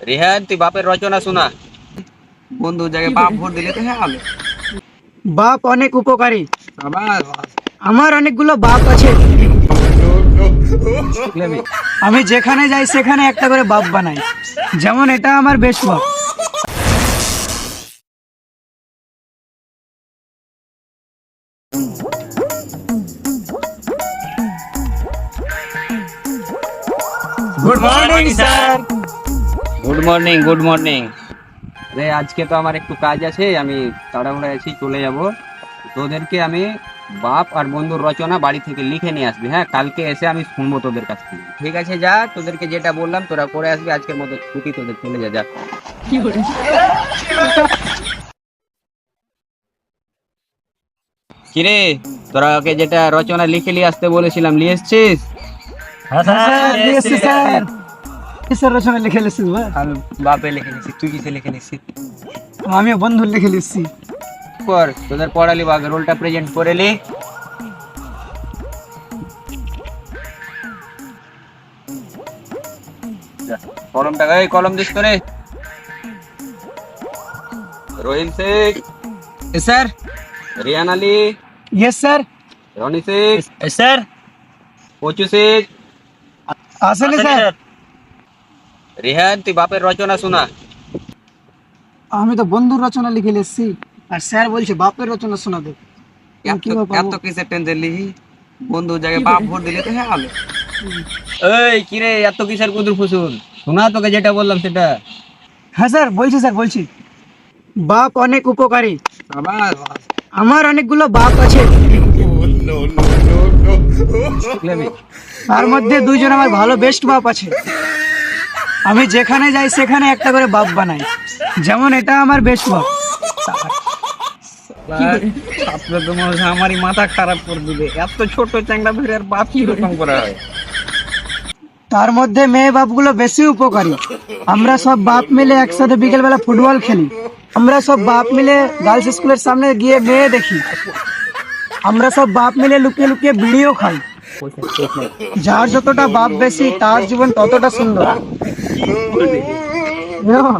রেহান তুই বাপের রচনা শোনা। বন্ধু জায়গায় বাপ ভোট দিলে তো হ্যাঁ বাপ অনেক উপকারী। আবার। আমার অনেকগুলো বাপ আছে। আমি যেখানে যাই সেখানে একটা করে বাপ বানাই। যেমন এটা আমার বেশ বাপ। Good morning sir good morning good morning রে আজকে তো আমার একটু কাজ আছে আমি তাড়াহুড়া আছি চলে যাব। তোদেরকে আমি বাপ আর বন্ধুর রচনা বাড়ি থেকে লিখে নিয়ে আসবি হ্যাঁ? কালকে এসে আমি শুনব তোদের কাছ থেকে। ঠিক আছে যা তোদেরকে যেটা বললাম তোরা করে আসবি আজকের মতো ছুটি তোদের চলে যা যা। কিরে তোরা ওকে যেটা রচনা লিখে নিয়ে আসতে বলেছিলাম নিয়ে এসছিস? স্যার দিয়েছি স্যার। কিসের রচনা লিখে লিখছিস ভাই আমি বাপে লিখে নিচ্ছি তুই কিসে লিখে নিচ্ছিস আমি বন্ধু লিখে লিখছি কর তোদের পড়ালি বা রোলটা প্রেজেন্ট করে লি। যা, কলমটা এই কলম দিস করে Rahim Sheikh. Sir. Riyan Ali. Yes sir Roni Sheikh. Sir. Pochu Sheikh. আসলে স্যার। রিহান তুই বাপের রচনা শোনা। আমি তো বন্ধুর রচনা লিখে লিখছি। আর স্যার বলছে বাপের রচনা কীভাবে পাবো? এত কিসের টেনশন লিখি বন্ধু জায়গায় বাপ ভোট দিলে তো হ্যাঁ হবে। এই কিরে এত কিসের কুদুর ফুসুর শোনা তোকে যেটা বললাম সেটা। হ্যাঁ স্যার বলছি স্যার বলছি। বাপ অনেক উপকারী। আবার আমার অনেকগুলো বাপ আছে। তার মধ্যে দুইজন আমার ভালো বেস্ট বাপ আছে। আমি যেখানে যাই সেখানে একটা করে বাপ বানাই। যেমন এটা আমার বেস্ট বাপ। ছাত্র তো মনে হচ্ছে আমারই মাথা খারাপ করে দিবে। এত ছোট চ্যাংড়া আর বাপ কি রকম করা হয়? তার মধ্যে মেয়ে বাপগুলো বেশি উপকারী। আমরা সব বাপ মিলে একসাথে বিকেলবেলা ফুটবল খেলি। আমরা সব বাপ মিলে গার্লস স্কুলের সামনে গিয়ে মেয়ে দেখি। আমরা সব বাপ মিলে লুকিয়ে লুকিয়ে বিড়িও খাই। যার যতটা বাপ বেশি তার জীবন ততটা সুন্দর। হ্যাঁ।